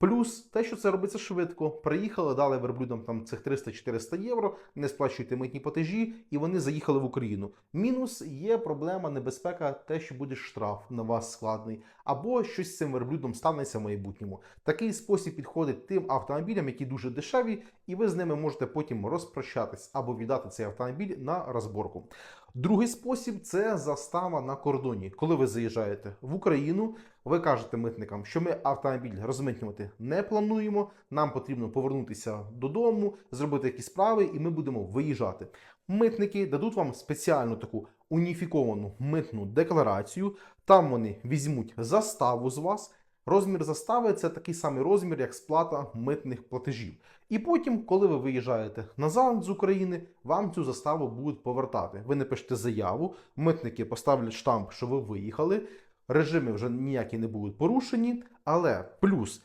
Плюс те, що це робиться швидко. Приїхали, дали верблюдам там цих 300-400 євро, не сплачуєте митні платежі, і вони заїхали в Україну. Мінус є проблема, небезпека, те, що буде штраф на вас складний, або щось з цим верблюдом станеться в майбутньому. Такий спосіб підходить тим автомобілям, які дуже дешеві, і ви з ними можете потім розпрощатись або віддати цей автомобіль на розборку. Другий спосіб це застава на кордоні. Коли ви заїжджаєте в Україну, ви кажете митникам, що ми автомобіль розмитнювати не плануємо. Нам потрібно повернутися додому, зробити якісь справи, і ми будемо виїжджати. Митники дадуть вам спеціальну таку уніфіковану митну декларацію. Там вони візьмуть заставу з вас. Розмір застави це такий самий розмір, як сплата митних платежів. І потім, коли ви виїжджаєте назад з України, вам цю заставу будуть повертати. Ви напишете заяву, митники поставлять штамп, що ви виїхали. Режими вже ніякі не будуть порушені, але плюс